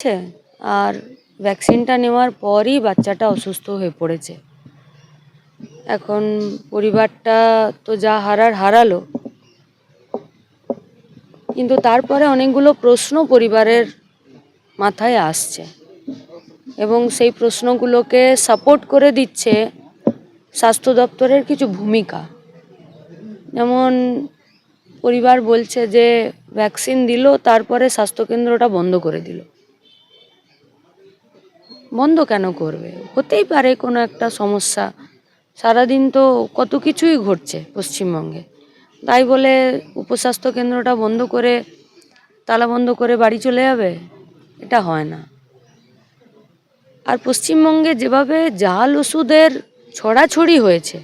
হচ্ছে, আর ভ্যাকসিনটা নেওয়ার পরই বাচ্চাটা অসুস্থ হয়ে পড়েছে। এখন পরিবারটা তো যা হারার হারালো। কিন্তু তারপরে অনেকগুলো প্রশ্ন পরিবারের মাথায় আসছে। এবং সেই প্রশ্নগুলোকে সাপোর্ট করে দিচ্ছে স্বাস্থ্য দপ্তরের কিছু ভূমিকা। যেমন পরিবার বলছে যে ভ্যাকসিন দিল, তারপরে স্বাস্থ্যকেন্দ্রটা বন্ধ করে দিল। বন্ধ কেন করবে? হতেই পারে কোনো একটা সমস্যা। সারাদিন তো কত কিছুই ঘটছে পশ্চিমবঙ্গে। তাই বলে উপস্বাস্থ্য কেন্দ্রটা বন্ধ করে, তালা বন্ধ করে বাড়ি চলে যাবে? এটা হয় না। আর পশ্চিমবঙ্গে যেভাবে জাল ওষুধের ছড়াছড়ি হয়েছে,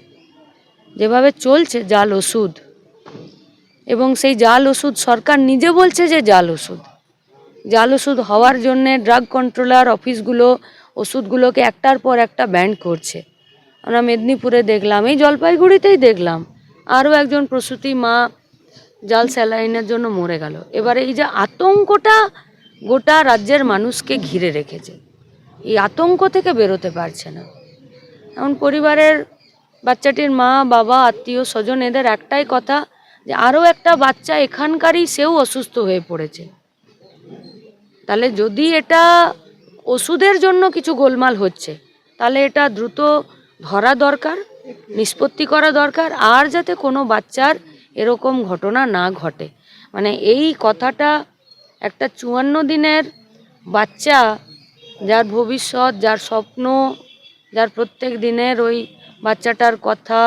যেভাবে চলছে জাল ওষুধ, এবং সেই জাল ওষুধ সরকার নিজে বলছে যে জাল ওষুধ জাল ওষুধ হওয়ার জন্যে ড্রাগ কন্ট্রোলার অফিসগুলো ওষুধগুলোকে একটার পর একটা ব্যান্ড করছে। আমরা মেদিনীপুরে দেখলাম, এই জলপাইগুড়িতেই দেখলাম। আরও একজন প্রসূতি মা জাল স্যালাইনের জন্য মরে গেল। এবারে এই যে আতঙ্কটা গোটা রাজ্যের মানুষকে ঘিরে রেখেছে। এই আতঙ্ক থেকে বেরোতে পারছে না। এখন পরিবারের বাচ্চাটির মা, বাবা, আত্মীয়, স্বজন, এদের একটাই কথা যে আরও একটা বাচ্চা এখানকারই সেও অসুস্থ হয়ে পড়েছে। তাহলে যদি এটা ওষুধের জন্য কিছু গোলমাল হচ্ছে, তাহলে এটা দ্রুত ধরা দরকার, নিষ্পত্তি করা দরকার, আর যাতে কোনো বাচ্চার এরকম ঘটনা না ঘটে। মানে এই কথাটা একটা চুয়ান্ন দিনের বাচ্চা যার ভবিষ্যৎ, যার স্বপ্ন, যার প্রত্যেক দিনের ওই বাচ্চাটার কথা,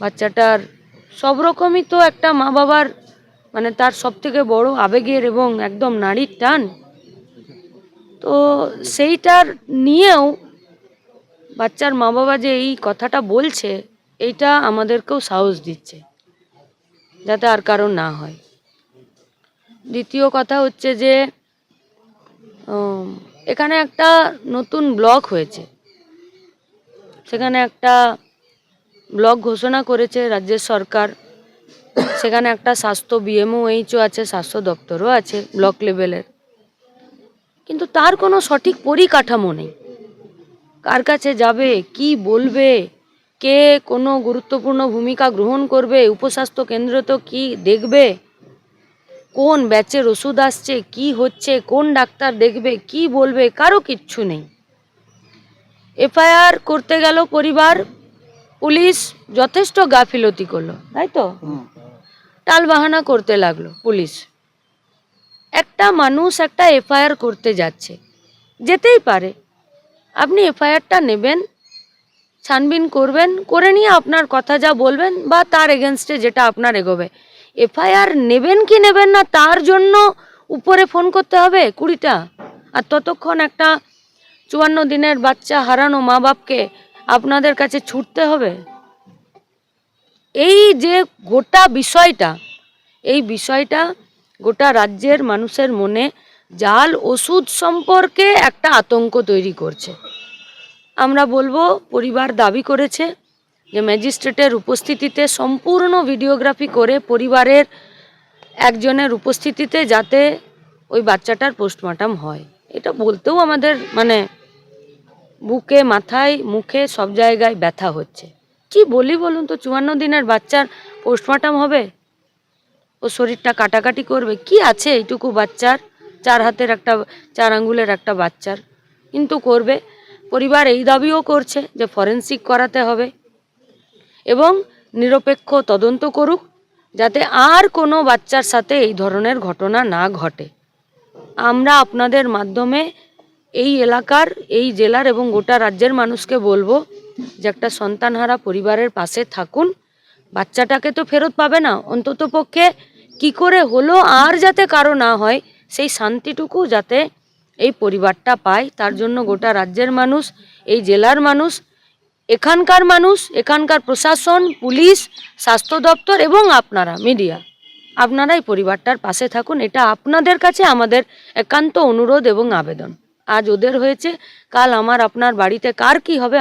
বাচ্চাটার সব রকমই তো একটা মা বাবার মানে তার সব থেকে বড় আবেগের এবং একদম নারীর টান। তো সেইটার নিয়েও বাচ্চার মা বাবা যে এই কথাটা বলছে এইটা আমাদেরকেও সাহস দিচ্ছে, যাতে আর কারও না হয়। দ্বিতীয় কথা হচ্ছে যে এখানে একটা নতুন ব্লক হয়েছে। সেখানে একটা ব্লক ঘোষণা করেছে রাজ্যের সরকার। সেখানে একটা স্বাস্থ্য বিএমওএইচও আছে, স্বাস্থ্য দপ্তরও আছে ব্লক লেভেলের। কিন্তু তার কোনো সঠিক পরিকাঠামো নেই। কার কাছে যাবে কি বলবে কে কোনো গুরুত্বপূর্ণ ভূমিকা গ্রহণ করবে উপস্বাস্থ্য কেন্দ্র তো কি দেখবে কোন ব্যাচের ওষুধ আসছে কি হচ্ছে কোন ডাক্তার দেখবে কি বলবে কারও কিচ্ছু নেই। এফআইআর করতে গেল পরিবার পুলিশ যথেষ্ট গাফিলতি করল তাই তো? টালবাহানা করতে লাগল পুলিশ। একটা মানুষ একটা এফআইআর করতে যাচ্ছে। যেতেই পারে। আপনি এফআইআরটা নেবেন, ছানবিন করবেন, করে নিয়ে আপনার কথা যা বলবেন বা তার এগেনস্টে যেটা আপনার এগোবে। এফআইআর নেবেন কি নেবেন না, তার জন্য উপরে ফোন করতে হবে কুড়িটা। আর ততক্ষণ একটা চুয়ান্ন দিনের বাচ্চা হারানো মা বাপকে আপনাদের কাছে ছুটতে হবে। এই যে গোটা বিষয়টা, এই বিষয়টা গোটা রাজ্যের মানুষের মনে জাল ওষুধ সম্পর্কে একটা আতঙ্ক তৈরি করছে। আমরা বলব, পরিবার দাবি করেছে যে ম্যাজিস্ট্রেটের উপস্থিতিতে সম্পূর্ণ ভিডিওগ্রাফি করে পরিবারের একজনের উপস্থিতিতে যাতে ওই বাচ্চাটার পোস্টমর্টম হয়। এটা বলতেও আমাদের মানে বুকে, মাথায়, মুখে সব জায়গায় ব্যথা হচ্ছে। কি বলি বলুন তো, চুয়ান্ন দিনের বাচ্চার পোস্টমর্টম হবে? ও শরীরটা কাটাকাটি করবে। কি আছে এইটুকু বাচ্চার? চার হাতের একটা, চার আঙ্গুলের একটা বাচ্চার। কিন্তু করবে। পরিবার এই দাবিও করছে যে ফরেন্সিক করাতে হবে। এবং নিরপেক্ষ তদন্ত করুক, যাতে আর কোনো বাচ্চার সাথে এই ধরনের ঘটনা না ঘটে। আমরা আপনাদের মাধ্যমে এই এলাকার, এই জেলার এবং গোটা রাজ্যের মানুষকে বলব যে একটা সন্তানহারা পরিবারের পাশে থাকুন। বাচ্চাটাকে তো ফেরত পাবে না। অন্তত পক্ষে কি করে হলো আর যাতে কারও না হয়, সেই শান্তিটুকু যাতে এই পরিবারটা পায়, তার জন্য গোটা রাজ্যের মানুষ, এই জেলার মানুষ, এখানকার মানুষ, এখানকার প্রশাসন, পুলিশ, স্বাস্থ্য দপ্তর এবং আপনারা, মিডিয়া আপনারা এই পরিবারটার পাশে থাকুন। এটা আপনাদের কাছে আমাদের একান্ত অনুরোধ এবং আবেদন। আজ ওদের হয়েছে, কাল আমার, আপনার বাড়িতে কার কি হবে